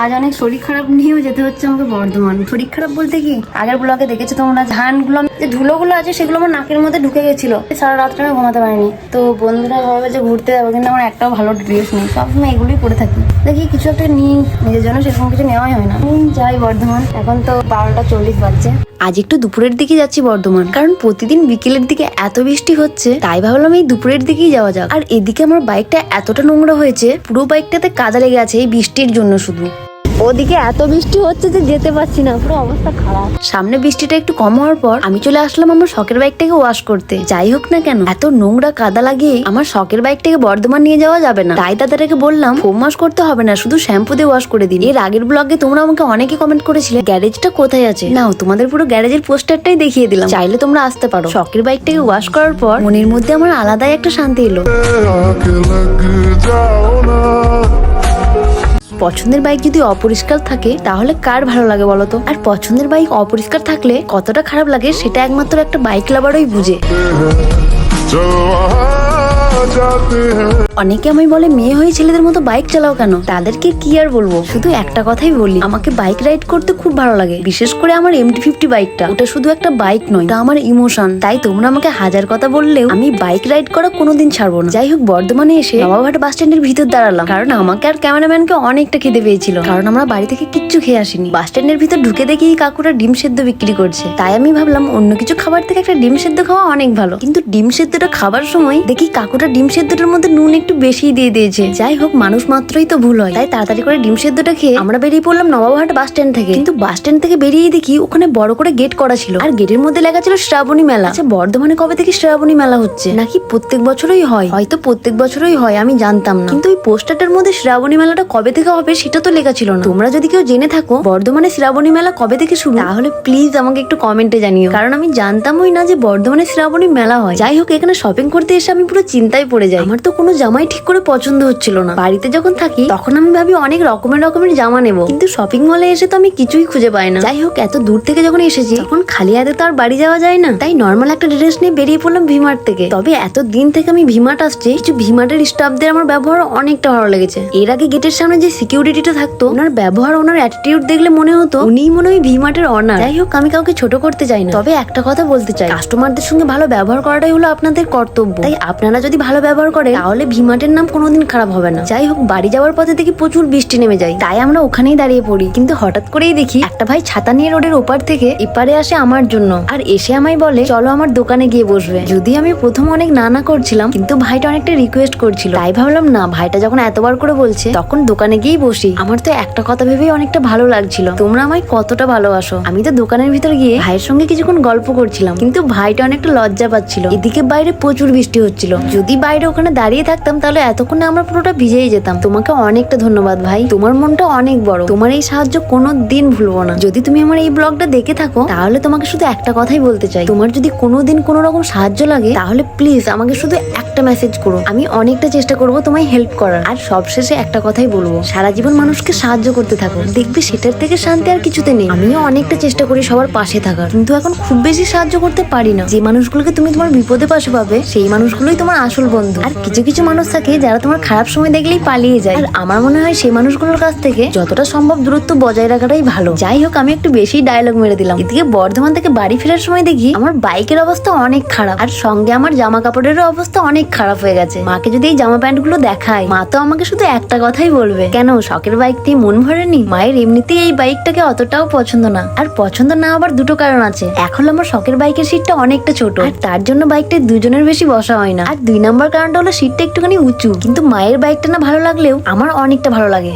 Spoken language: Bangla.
আজ অনেক শরীর খারাপ নিয়েও যেতে হচ্ছে আমাকে বর্ধমান। শরীর খারাপ বলতে কি? আগের ব্লগে দেখেছ তোমরা ধানগুলো? যে ধুলোগুলো আছে সেগুলো আমার নাকের মধ্যে ঢুকে গেছিল। সারা রাত্রে আমি ঘুমাতে পারিনি। তো বন্ধুরা ভাবে যে ঘুরতে যাব, কিন্তু আমার একটাও ভালো ড্রেস নেই। সবসময় এগুলোই পরে থাকি। দেখি কিছু একটা নিই, নিজের জন্য সেরকম কিছু নেওয়াই হয় না। যাই বর্ধমান। এখন তো বারোটা চল্লিশ বাজছে। আজ একটু দুপুরের দিকে যাচ্ছি বর্ধমান, কারণ প্রতিদিন বিকেলের দিকে এত বৃষ্টি হচ্ছে, তাই ভাবলাম এই দুপুরের দিকেই যাওয়া যাক। আর এদিকে আমার বাইকটা এতটা নোংরা হয়েছে, পুরো বাইকটাতে কাদা লেগে আছে এই বৃষ্টির জন্য শুধু। ওদিকে এত বৃষ্টি হচ্ছে যে যেতে পারছি না পুরো অবস্থা খারাপ। সামনে বৃষ্টিটা একটু কম হওয়ার পর আমি চলে আসলাম আমার শখের বাইকটাকে ওয়াশ করতে। যাই হোক না কেন এত নোংরা কাদা লাগিয়ে আমার শখের বাইকটাকে বর্ধমান নিয়ে যাওয়া যাবে না। তাই দাদাটাকে বললাম ফোম ওয়াশ করতে হবে না শুধু শ্যাম্পু দিয়ে ওয়াশ করে দিন। এর আগের ব্লগে তোমরা আমাকে অনেকে কমেন্ট করেছিলে গ্যারেজটা কোথায় আছে? না তোমাদের পুরো গ্যারেজের পোস্টারটাই দেখিয়ে দিলাম। চাইলে তোমরা আসতে পারো। শখের বাইকটাকে ওয়াশ করার পর মনের মধ্যে আমার আলাদাই একটা শান্তি এলো। পছন্দের বাইক যদি অপরিষ্কার থাকে, তাহলে কার ভালো লাগে বলতো? আর পছন্দের বাইক অপরিষ্কার থাকলে কতটা খারাপ লাগে, সেটা একমাত্র একটা বাইক লাভারই বুঝে। অনেকে আমায় বলে, মেয়ে হয়ে ছেলেদের মতো বাইক চালাও কেন? তাদেরকে কি আর বলব? শুধু একটা কথাই বলি, আমাকে বাইক রাইড করতে খুব ভালো লাগে। বিশেষ করে আমার এমটি ফিফটি বাইকটা ওটা শুধু একটা বাইক নয় এটা আমার ইমোশন তাই তোমরা আমাকে হাজার কথা বললেও আমি বাইক রাইড করা কোনোদিন ছাড়বো না। যাই হোক, বর্ধমানে এসে নবাবহাট বাস স্ট্যান্ডের ভিতর দাঁড়ালাম। কারণ আমাকে আর ক্যামেরাম্যানকে অনেকটা খেতে পেয়েছিল। কারণ আমরা বাড়ি থেকে কিচ্ছু খেয়ে আসিনি। বাস স্ট্যান্ডের ভিতর ঢুকে দেখি কাকুরা ডিম সেদ্ধ বিক্রি করছে। তাই আমি ভাবলাম, অন্য কিছু খাবার থেকে একটা ডিম সেদ্ধ খাওয়া অনেক ভালো। কিন্তু ডিম সেদ্ধটা খাবার সময় দেখি কাকুটা ডিম সেদ্ধটার মধ্যে নুন একটু বেশি দিয়ে দিয়েছে। যাই হোক, মানুষ মাত্রই তো ভুল হয়। তাই তাড়াতাড়ি করে ডিম সেদ্ধটা খেয়ে আমরা বেরিয়ে পড়লাম নবাবহাট বাস স্ট্যান্ড থেকে। কিন্তু বাস স্ট্যান্ড থেকে বেরিয়ে দেখি ওখানে বড় করে গেট করা ছিল। আর গেটের মধ্যে লেখা ছিল শ্রাবণী মেলা। আচ্ছা বর্ধমানে কবে থেকে শ্রাবণী মেলা হচ্ছে? নাকি প্রত্যেক বছরই হয়? হয়তো প্রত্যেক বছরই হয়, আমি জানতাম না। কিন্তু ওই পোস্টারটার মধ্যে শ্রাবণী মেলাটা কবে থেকে হবে সেটা তো লেখা ছিল না। তোমরা যদি কেউ জেনে থাকো, বর্ধমানে শ্রাবণী মেলা কবে থেকে শুরু, তাহলে প্লিজ আমাকে একটু কমেন্টে জানিও। কারণ আমি জানতামই না যে বর্ধমানে শ্রাবণী মেলা হয়। যাই হোক, এখানে শপিং করতে এসে আমি পুরো চিন্তায় পড়ে যাই। আমার তো কোনো জামাই ঠিক করে পছন্দ হচ্ছিল না। বাড়িতে যখন থাকি, তখন আমি ভাবি অনেক রকমের রকমের জামা নেব। কিন্তু শপিং মলে এসে তো আমি কিছুই খুঁজে পাই না। যাই হোক, এত দূর থেকে যখন এসেছি, তখন খালি হাতে তো আর বাড়ি যাওয়া যায় না। তাই নর্মাল একটা ড্রেস নিয়ে বেরিয়ে পড়লাম ভিমার্ট থেকে। তবে এত দিন থেকে আমি ভিমার্ট আসছি, কিছু ভিমার্টের স্টাফদের আমার ব্যবহার অনেকটা ভালো লেগেছে। এর আগে গেটের সামনে যে সিকিউরিটিটা থাকতো, ওনার ব্যবহার, ওনার অ্যাটিটিউড দেখলে মনে হতো উনিই মনে হয় ভিমার্টের অনার যাই হোক, আমি কাউকে ছোট করতে চাই না। তবে একটা কথা বলতে চাই কাস্টমারদের সঙ্গে ভালো ব্যবহার করাটাই হলো আপনাদের কর্তব্য। তাই আপনারা যদি ভালো ব্যবহার করে, তাহলে ভিমার্টের নাম কোনোদিন খারাপ হবে না। যাই হোক, বাড়ি যাওয়ার পথে দেখি প্রচুর বৃষ্টি নেমে যায়। তাই আমরা ওখানেই দাঁড়িয়ে পড়ি। কিন্তু হঠাৎ করেই দেখি একটা ভাই ছাতা নিয়ে রোডের ওপার থেকে এপারে আসে আমার জন্য। আর এসে আমায় বলে, চলো আমার দোকানে গিয়ে বসবে। যদি আমি প্রথম অনেক নানা করছিলাম, কিন্তু ভাইটা অনেকটা রিকোয়েস্ট করছিল। তাই ভাবলাম, না, ভাইটা যখন এতবার করে বলছে, তখন দোকানে গিয়েই বসি। আমার তো একটা কথা ভেবেই অনেকটা ভালো লাগছিল। তোমরা আমায় কতটা ভালোবাসো? আমি তো দোকানের ভিতর গিয়ে ভাইয়ের সঙ্গে কিছুক্ষণ গল্প করছিলাম। কিন্তু ভাইটা অনেকটা লজ্জা পাচ্ছিল। এদিকে বাইরে প্রচুর বৃষ্টি হচ্ছিল। যদি বাইরে ওখানে দাঁড়িয়ে থাকতাম, তাহলে এতক্ষণে আমরা পুরোটা ভিজেই যেতাম। তোমাকে অনেকটা ধন্যবাদ ভাই। তোমার মনটা অনেক বড়। তোমার এই সাহায্য কোনো দিন ভুলবো না। যদি তুমি আমার এই ব্লগটা দেখে থাকো, তাহলে তোমাকে শুধু একটা কথাই বলতে চাই। তোমার যদি কোনোদিন কোনো রকম সাহায্য লাগে, তাহলে প্লিজ আমাকে শুধু একটা মেসেজ করো। আমি অনেকটা চেষ্টা করব তোমায় হেল্প করার। আর সবশেষে একটা কথাই বলব, সারা জীবন মানুষকে সাহায্য করতে থাকো। দেখবে সেটার থেকে শান্তি আর কিছুতে নেই। আমিও অনেকটা চেষ্টা করি সবার পাশে থাকার। কিন্তু এখন খুব বেশি সাহায্য করতে পারি না। যে মানুষগুলোকে তুমি তোমার বিপদে পাশে পাবে, সেই মানুষগুলোই তোমার আসল বন্ধু। আর কিছু কিছু মানুষ থাকে যারা তোমার খারাপ সময় দেখলেই পালিয়ে যায়। আর আমার মনে হয় সেই মানুষগুলোর কাছ থেকে যতটা সম্ভব দূরত্ব বজায় রাখাটাই ভালো। যাই হোক, আমি একটু বেশি ডায়লগ মেরে দিলাম। এদিকে বর্ধমান থেকে বাড়ি ফেরার সময় দেখি আমার বাইকের অবস্থা অনেক খারাপ। আর সঙ্গে আমার জামা কাপড়েরও অবস্থা অনেক খারাপ হয়ে গেছে। মাকে যদি এই জামা প্যান্টগুলো দেখায় মা তো আমাকে শুধু একটা কথাই বলবে। কেন, শখের বাইক দিয়ে মন ভরেনি? মায়ের এমনিতেই এই বাইকটাকে অতটাও পছন্দ না। আর পছন্দ না আবার দুটো কারণ আছে। এখন আমার শখের বাইকের সিটটা অনেকটা ছোট। আর তার জন্য বাইকটা দুজনের বেশি বসা হয় না। আর দুই নম্বর কারণটা হলো সিটটা একটুখানি উঁচু, কিন্তু মায়ের বাইকটা না ভালো লাগলেও আমার অনেকটা ভালো লাগে।